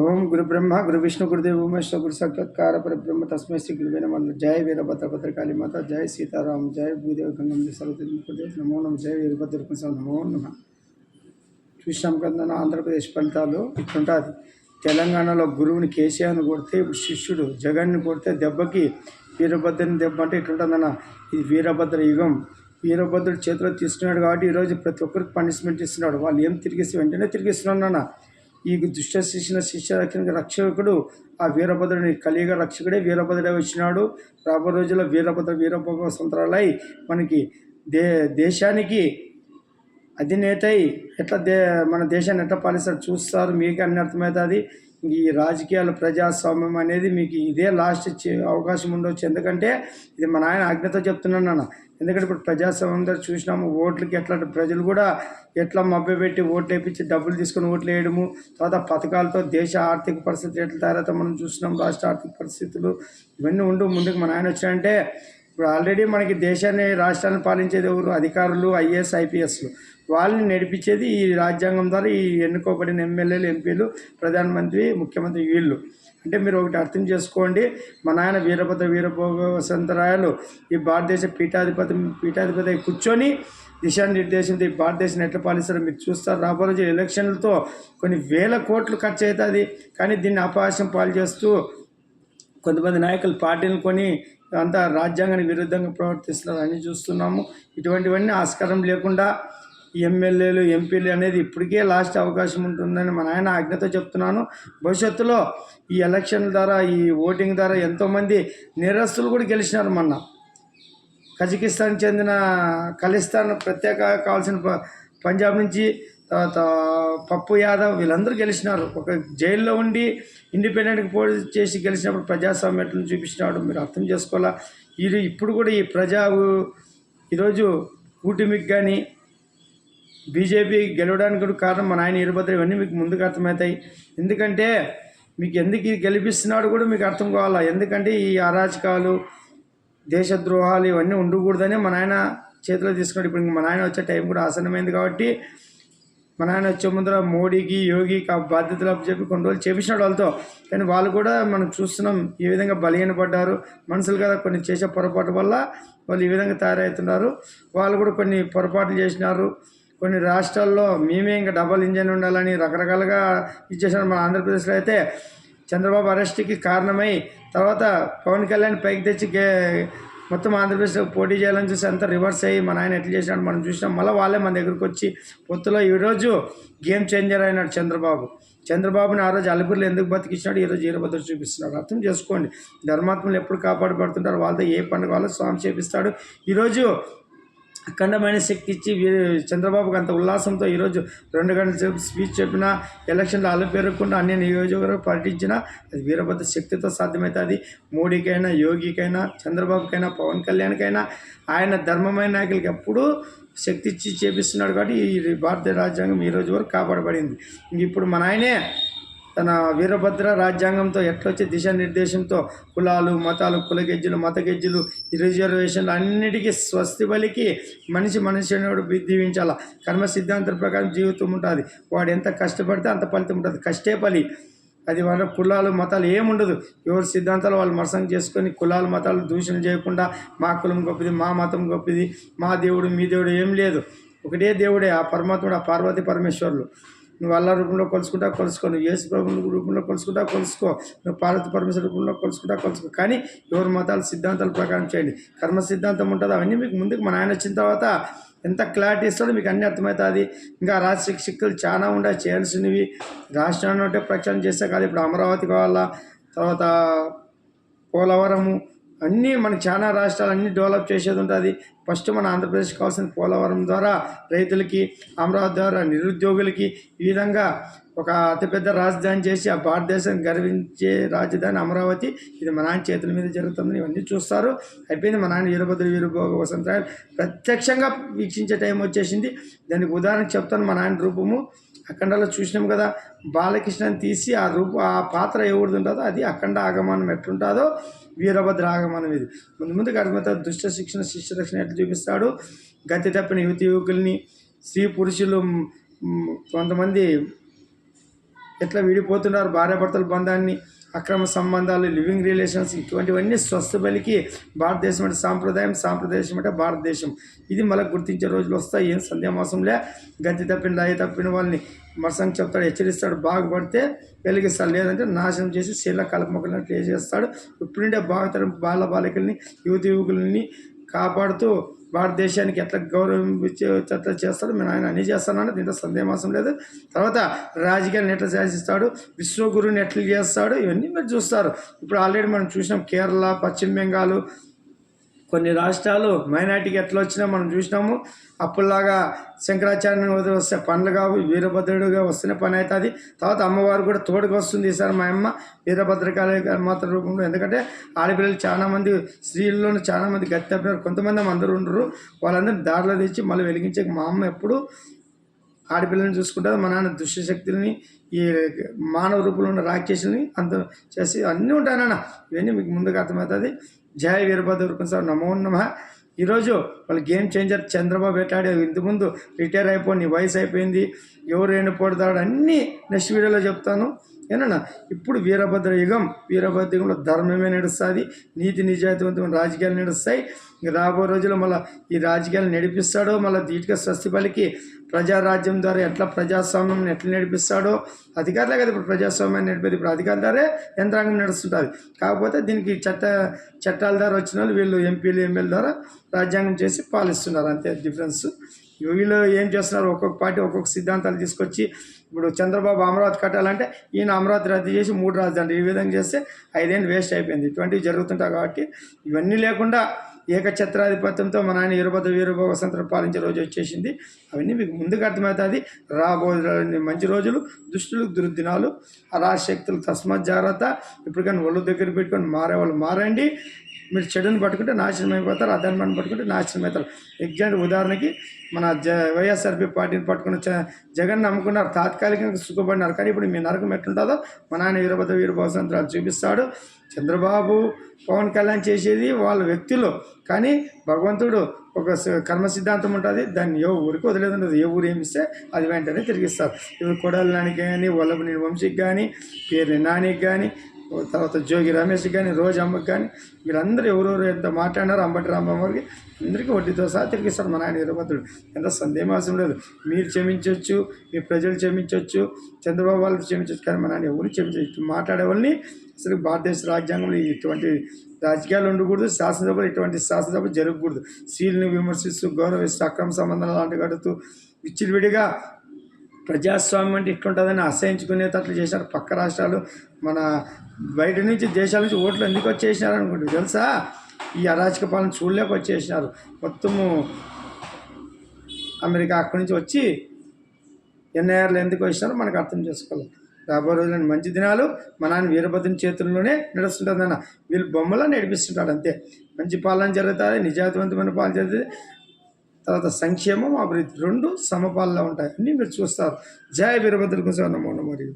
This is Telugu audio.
ఓం గురు బ్రహ్మ గురు విష్ణు గురుదేవ్ ఉమేశ్వర గురు సాక్షాత్కార పరబ్రహ్మ. తస్మై శ్రీ గురువే నమ. జయ వీరభద్ర భద్రకాళి మాత. జయ సీతారాం. జయ భూదేవ గంగం. సరస్వతి గురుదేవ్ నమో. నమ జయ వీరభద్ర నమో నమ. చూసాం కదా ఆంధ్రప్రదేశ్ ఫలితాలు ఇట్లుంటుంది తెలంగాణలో గురువుని కేసీఆర్ని కొడితే ఇప్పుడు శిష్యుడు జగన్ని కొడితే దెబ్బకి వీరభద్రని దెబ్బ అంటే ఇట్లుంటుందన్న ఇది వీరభద్ర యుగం. వీరభద్రుడు చేతిలో తీసుకున్నాడు కాబట్టి ఈరోజు ప్రతి ఒక్కరికి పనిష్మెంట్ ఇస్తున్నాడు. వాళ్ళు ఏం తిరిగిస్తే వెంటనే తిరిగిస్తున్నాడు నాన్న ఈ దుష్ట శిష్యుల శిష్య రక్షణ రక్షకుడు ఆ వీరభద్రుని కలియుగ రక్షకుడే వీరభద్రుడే వచ్చినాడు. రాబో రోజుల్లో వీరభద్ర వీరభోగ సంతరాలై మనకి దే దేశానికి అధినేత అయి ఎట్లా దే మన దేశాన్ని ఎట్లా పాలిస్తారు చూస్తారు. మీకు అన్ని అర్థమవుతుంది. ఈ రాజకీయాలు ప్రజాస్వామ్యం అనేది మీకు ఇదే లాస్ట్ చే- అవకాశం ఉండొచ్చు. ఎందుకంటే ఇది మన ఆయన ఆజ్ఞతో చెప్తున్నాను నాన్న. ఎందుకంటే ఇప్పుడు ప్రజాస్వామ్యం దగ్గర చూసినాము ఓట్లకి ఎట్లా ప్రజలు కూడా ఎట్లా మభ్యపెట్టి ఓట్లు వేయించి డబ్బులు తీసుకొని ఓట్లు వేయడము తర్వాత పథకాలతో దేశ ఆర్థిక పరిస్థితి ఎట్లా తయారైతే మనం చూసినాం రాష్ట్ర ఆర్థిక పరిస్థితులు ఇవన్నీ ఉండు ముందుకు మన ఆయన వచ్చాయంటే ఇప్పుడు ఆల్రెడీ మనకి దేశాన్ని రాష్ట్రాన్ని పాలించేది ఎవరు? అధికారులు ఐఏఎస్ ఐపీఎస్లు. వాళ్ళని నడిపించేది ఈ రాజ్యాంగం ద్వారా ఈ ఎన్నుకోబడిన ఎమ్మెల్యేలు ఎంపీలు ప్రధానమంత్రి ముఖ్యమంత్రి వీళ్ళు. అంటే మీరు ఒకటి అర్థం చేసుకోండి. మా నాయన వీరభద్ర వీరభోగ వసంతరాయలు ఈ భారతదేశ పీఠాధిపతి పీఠాధిపతి కూర్చొని దిశానిర్దేశంతో ఈ భారతదేశం ఎట్లా పాలిస్తారో మీరు చూస్తారు. రాబోయే రోజు ఎలక్షన్లతో కొన్ని వేల కోట్లు ఖర్చు అవుతుంది. కానీ దీన్ని అపహాస్యం పాలు చేస్తూ కొంతమంది నాయకులు పార్టీలు కొని అంతా రాజ్యాంగానికి విరుద్ధంగా ప్రవర్తిస్తున్నారని చూస్తున్నాము. ఇటువంటివన్నీ ఆస్కారం లేకుండా ఎమ్మెల్యేలు ఎంపీలు అనేది ఇప్పటికే లాస్ట్ అవకాశం ఉంటుందని మన ఆయన ఆజ్ఞతో చెప్తున్నాను. భవిష్యత్తులో ఈ ఎలక్షన్ ద్వారా ఈ ఓటింగ్ ద్వారా ఎంతోమంది నేరస్తులు కూడా గెలిచినారు మొన్న. కజకిస్తాన్ చెందిన ఖలిస్తాన్ ప్రత్యేక కావాల్సిన ప- పంజాబ్ నుంచి తర్వాత పప్పు యాదవ్ వీళ్ళందరూ గెలిచినారు. ఒక జైల్లో ఉండి ఇండిపెండెంట్గా పోటీ చేసి గెలిచినప్పుడు ప్రజాస్వామ్యతను చూపించినాడు. మీరు అర్థం చేసుకోవాలా? ఇది ఇప్పుడు కూడా ఈ ప్రజా ఈరోజు కూటమికి కానీ బీజేపీ గెలవడానికి కారణం మన నాయన ఇరుభద్ర ఇవన్నీ మీకు ముందుకు అర్థమవుతాయి. ఎందుకంటే మీకు ఎందుకు గెలిపిస్తున్నాడు కూడా మీకు అర్థం కావాలా? ఎందుకంటే ఈ అరాచకాలు దేశద్రోహాలు ఇవన్నీ ఉండకూడదని మన నాయన చేతిలో తీసుకున్నాడు. ఇప్పుడు మా నాయన వచ్చే టైం కూడా ఆసన్నమైంది కాబట్టి మన నాయన వచ్చే ముందర మోడీకి యోగికి ఆ బాధ్యతలు చెప్పి కొన్ని రోజులు చేపించినాడు వాళ్ళతో. కానీ వాళ్ళు కూడా మనం చూస్తున్నాం ఈ విధంగా బలహీనపడ్డారు. మనుషులు కదా కొన్ని చేసే పొరపాటు వల్ల వాళ్ళు ఈ విధంగా తయారవుతున్నారు. వాళ్ళు కూడా కొన్ని పొరపాట్లు చేసినారు. కొన్ని రాష్ట్రాల్లో మేమే ఇంకా డబల్ ఇంజన్ ఉండాలని రకరకాలుగా ఇచ్చేసారు మన ఆంధ్రప్రదేశ్లో అయితే చంద్రబాబు అరెస్ట్కి కారణమై తర్వాత పవన్ కళ్యాణ్ పైకి తెచ్చి గే- మొత్తం ఆంధ్రప్రదేశ్లో పోటీ చేయాలని చూసి అంతా రివర్స్ అయ్యి మన ఆయన ఎట్లా చేసినాడు మనం చూసినాం. మళ్ళీ వాళ్ళే మన దగ్గరికి వచ్చి పొత్తులో ఈరోజు గేమ్ చేంజర్ అయినాడు చంద్రబాబు. చంద్రబాబుని ఆ రోజు అలుగురులు ఎందుకు బతికిచ్చినాడు? ఈరోజు ఈరభద్ర చూపిస్తున్నాడు. అర్థం చేసుకోండి. ధర్మాత్మలు ఎప్పుడు కాపాడబడుతుంటారు? వాళ్ళతో ఏ పండుగ వాళ్ళో స్వామి చేపిస్తాడు? ఈరోజు అఖండమైన శక్తి ఇచ్చి చంద్రబాబుకు చంద్రబాబుకి అంత ఉల్లాసంతో ఈరోజు రెండు గంటల సేపు స్పీచ్ చెప్పినా ఎలక్షన్లో అల్లు పెరగకుండా అన్ని నియోజకవర్గం పర్యటించినా అది వీరభద్ర శక్తితో సాధ్యమవుతుంది మోడీకైనా యోగికైనా చంద్రబాబుకైనా పవన్ కళ్యాణ్కైనా ఆయన ధర్మమైన నాయకులకి ఎప్పుడూ శక్తి ఇచ్చి చేపిస్తున్నాడు కాబట్టి ఈ భారత రాజ్యాంగం ఈ రోజు వరకు కాపాడబడింది. ఇప్పుడు మన ఆయనే తన వీరభద్ర రాజ్యాంగంతో ఎట్లొచ్చే దిశానిర్దేశంతో కులాలు మతాలు కుల గెజ్జలు మత గెజ్జలు ఈ రిజర్వేషన్లు అన్నిటికీ స్వస్తి బలికి మనిషి మనిషి అనేవాడు దీవించాల? కర్మ సిద్ధాంతం ప్రకారం జీవితం ఉంటుంది వాడు ఎంత కష్టపడితే అంత ఫలితం ఉంటుంది. కష్టే ఫలి. అది వాళ్ళ కులాలు మతాలు ఏముండదు. ఎవరి సిద్ధాంతాలు వాళ్ళు మరసం చేసుకొని కులాలు మతాలు దూషణ చేయకుండా మా కులం గొప్పది మా మతం గొప్పది మా దేవుడు మీ దేవుడు ఏం లేదు. ఒకటే దేవుడే ఆ పరమాత్ముడు ఆ పార్వతి పరమేశ్వరులు. నువ్వు అల్లా రూపంలో కొలుసుకుంటా కొలుసుకో. నువ్వు యేసు ప్రభు రూపంలో కొలుసుకుంటా కొలుసుకో. నువ్వు పార్వతి పరమేశ్వర రూపంలో కొలుసుకుంటా కొలుసుకో. కానీ ఎవరి మతాల సిద్ధాంతాల ప్రకారం చేయండి. కర్మ సిద్ధాంతం ఉంటుంది? అవన్నీ మీకు ముందుకు మన ఆయన వచ్చిన తర్వాత ఎంత క్లారిటీ ఇస్తాడో మీకు అన్నీ అర్థమవుతుంది. ఇంకా రాజశేఖర చాలా ఉండే చేయాల్సినవి. రాష్ట్రాన్ని అంటే ప్రచారం చేస్తే కాదు. ఇప్పుడు అమరావతి కావాలా? తర్వాత పోలవరము అన్నీ మనకి చాలా రాష్ట్రాలు అన్నీ డెవలప్ చేసేది ఉంటుంది. ఫస్ట్ మన ఆంధ్రప్రదేశ్ కావాల్సిన పోలవరం ద్వారా రైతులకి అమరావతి ద్వారా నిరుద్యోగులకి ఈ విధంగా ఒక అతిపెద్ద రాజధాని చేసి ఆ భారతదేశం గర్వించే రాజధాని అమరావతి. ఇది మన నాన్న చేతుల మీద జరుగుతుందని ఇవన్నీ చూస్తారు. అయిపోయింది మా నాన్న వీరభద్ర వీరభోగ వసంతరాయలు. ప్రత్యక్షంగా వీక్షించే టైం వచ్చేసింది. దానికి ఉదాహరణ చెప్తాను మా నాన్న రూపము. అఖండలో చూసినాం కదా బాలకృష్ణని తీసి ఆ రూప ఆ పాత్ర ఎవరిది ఉంటుందో అది అఖండ ఆగమనం ఎట్లుంటుందో వీరభద్ర ఆగమనం ఇది. ముందు ముందు కర్మత దుష్ట శిక్షణ శిష్య రక్షణ ఎట్లా చూపిస్తాడు? గతి తప్పిన యువతి యువకుల్ని స్త్రీ పురుషులు కొంతమంది ఎట్లా విడిపోతున్నారు? భార్యాభర్తల బంధాన్ని అక్రమ సంబంధాలు లివింగ్ రిలేషన్స్ ఇటువంటివన్నీ స్వస్థ బలికి భారతదేశం అంటే సాంప్రదాయం సాంప్రదేశం అంటే భారతదేశం. ఇది మళ్ళీ గుర్తించే రోజులు వస్తాయి ఏం సంధ్యామాసంలే గతి తప్పిన రాయి తప్పిన వాళ్ళని మరసంగ చెప్తాడు హెచ్చరిస్తాడు బాగుపడితే వెలిగిస్తాడు లేదంటే నాశనం చేసి శీల కలపమొక్కలను చేస్తాడు. ఇప్పుడుండే బాగతరం బాల బాలికల్ని యువతి యువకులని కాపాడుతూ భారతదేశానికి ఎట్లా గౌరవం ఇచ్చే ఎట్లా చేస్తాడు? నేను ఆయన అన్ని చేస్తానని దీంట్లో సందేహమాసం లేదు. తర్వాత రాజకీయాలను ఎట్లా శాసిస్తాడు? విశ్వగురుని ఎట్లా చేస్తాడు? ఇవన్నీ మీరు చూస్తారు. ఇప్పుడు ఆల్రెడీ మనం చూసినాం కేరళ పశ్చిమ బెంగాల్ కొన్ని రాష్ట్రాలు మైనార్టీకి ఎట్లా వచ్చినా మనం చూసినాము అప్పుల్లాగా శంకరాచార్య వస్తే పనులు కావు వీరభద్రుడుగా వస్తేనే పని అవుతుంది. తర్వాత అమ్మవారు కూడా తోడుకు వస్తుంది ఈసారి మా అమ్మ వీరభద్రకాళి మాత్ర రూపంలో. ఎందుకంటే ఆడపిల్లలు చాలామంది స్త్రీల్లోనూ చాలామంది గతి తప్పినారు కొంతమంది అందరూ ఉండరు. వాళ్ళందరినీ దారిలో తెచ్చి మళ్ళీ వెలిగించే మా అమ్మ ఎప్పుడు ఆడపిల్లని చూసుకుంటారు మా నాన్న దుష్టశక్తుల్ని ఈ మానవ రూపంలో ఉన్న రాక్షసుల్ని అంత చేసి అన్నీ ఉంటాయి నాన్న. ఇవన్నీ మీకు ముందుగా అర్థమవుతుంది. జయ వీరభద్ర సార్ నమో నమ. ఈరోజు వాళ్ళు గేమ్ చేంజర్ చంద్రబాబు పెట్టాడు ఇంతకుముందు రిటైర్ అయిపోయి నీ వయసు అయిపోయింది ఎవరు ఎండిపోతాడు అన్నీ నెక్స్ట్ వీడియోలో చెప్తాను. ఏనన్నా ఇప్పుడు వీరభద్ర యుగం వీరభద్ర యుగంలో ధర్మమే నడుస్తుంది నీతి నిజాయితీవంతమైన రాజకీయాలు నడుస్తాయి. రాబో రోజుల్లో మళ్ళీ ఈ రాజకీయాలు నడిపిస్తాడో మళ్ళీ దీటిగా స్వస్తి పలికి ప్రజారాజ్యం ద్వారా ఎట్లా ప్రజాస్వామ్యం ఎట్లా నడిపిస్తాడో అధికారులే కదా ఇప్పుడు ప్రజాస్వామ్యాన్ని నడిపేది. ఇప్పుడు అధికారుల ద్వారా యంత్రాంగం నడుస్తుంటుంది. కాకపోతే దీనికి చట్ట చట్టాల ద్వారా వచ్చిన వాళ్ళు వీళ్ళు ఎంపీలు ఎమ్మెల్యే ద్వారా రాజ్యాంగం చేసి పాలిస్తున్నారు. అంతే డిఫరెన్స్. వీళ్ళు ఏం చేస్తున్నారు? ఒక్కొక్క పార్టీ ఒక్కొక్క సిద్ధాంతాలు తీసుకొచ్చి ఇప్పుడు చంద్రబాబు అమరావతి కట్టాలంటే ఈయన అమరావతి రద్దు చేసి మూడు రాజధానులు ఈ విధంగా చేస్తే ఐదేళ్ళు వేస్ట్ అయిపోయింది. ఇటువంటివి జరుగుతుంటాయి కాబట్టి ఇవన్నీ లేకుండా ఏకఛత్రాధిపత్యంతో మన ఆయన వీరభద్ర వీరభోగ సంతరం పాలించే రోజు వచ్చేసింది. అవన్నీ మీకు ముందుకు అర్థమవుతుంది. రాబో మంచి రోజులు దుష్టులకు దుర్దినాలు అరాశక్తులు తస్మత్ జాగ్రత్త. ఇప్పటికైనా ఒళ్ళు దగ్గర పెట్టుకొని మారే వాళ్ళు మారండి. మీరు చెడుని పట్టుకుంటే నాశనం అయిపోతారు అధర్మాన్ని పట్టుకుంటే నాశనం అవుతారు ఎగ్జాంపుల్ ఉదాహరణకి మన జ వైఎస్ఆర్పి పార్టీని పట్టుకుని జగన్ నమ్ముకున్నారు తాత్కాలికంగా సుఖపడినారు. కానీ ఇప్పుడు మీ నరకం ఎట్లుంటుందో మా నాన్న వీరభద్ర వీరభద్రాలు చూపిస్తాడు. చంద్రబాబు పవన్ కళ్యాణ్ చేసేది వాళ్ళ వ్యక్తులు. కానీ భగవంతుడు ఒక కర్మ సిద్ధాంతం ఉంటుంది. దాన్ని ఏ ఊరికి వదిలేదు ఏ ఊరు ఏమిస్తే అది వెంటనే తిరిగిస్తారు. ఇప్పుడు కొడాలి నానికి కానీ వల్లభని వంశీకి కానీ పేరు నానికి కానీ తర్వాత జోగి రమేష్ కానీ రోజు అమ్మకి కానీ వీళ్ళందరూ ఎవరెవరు ఎంత మాట్లాడినారో అంబటి రాంబాబుకి అందరికీ వడ్డీతో సహా తిరిగిస్తారు మన ఆయన వీరభద్రుడు. ఎంత సందేహం లేదు మీరు క్షమించవచ్చు మీ ప్రజలు క్షమించవచ్చు చంద్రబాబు వాళ్ళు క్షమించవచ్చు కానీ మన ఆయన ఎవరు క్షమించవచ్చు మాట్లాడే వాళ్ళని అసలు భారతదేశ రాజ్యాంగంలో ఇటువంటి రాజకీయాలు ఉండకూడదు శాసనసభలు ఇటువంటి శాసనసభ జరగకూడదు. స్త్రీలను విమర్శిస్తూ గౌరవిస్తూ అక్రమ సంబంధాలు లాంటి కడుతూ విచ్చిడివిడిగా ప్రజాస్వామ్యం అంటే ఇట్లుంటుందని అసహించుకునేటట్లు చేశారు పక్క రాష్ట్రాలు. మన బయట నుంచి దేశాల నుంచి ఓట్లు ఎందుకు వచ్చేసినారు అనుకుంటు తెలుసా? ఈ అరాచక పాలన చూడలేక వచ్చేసినారు. మొత్తము అమెరికా అక్కడి నుంచి వచ్చి ఎన్ఐఆర్లు ఎందుకు వచ్చినారో మనకు అర్థం చేసుకోవాలి రాబోయే రోజులను మంచి దినాలు మా నాన్న వీరభద్రుని చేతుల్లోనే నడుస్తుంటుందన్న వీళ్ళు బొమ్మలా నడిపిస్తుంటాడు అంతే. మంచి పాలన జరుగుతుంది నిజాతివంతమైన పాలన జరుగుతుంది. తర్వాత సంక్షేమం అభివృద్ధి రెండు సమపాలలో ఉంటాయి. అన్నీ మీరు చూస్తారు. జయ వీరభద్రుల కోసం నమో నమో మరియు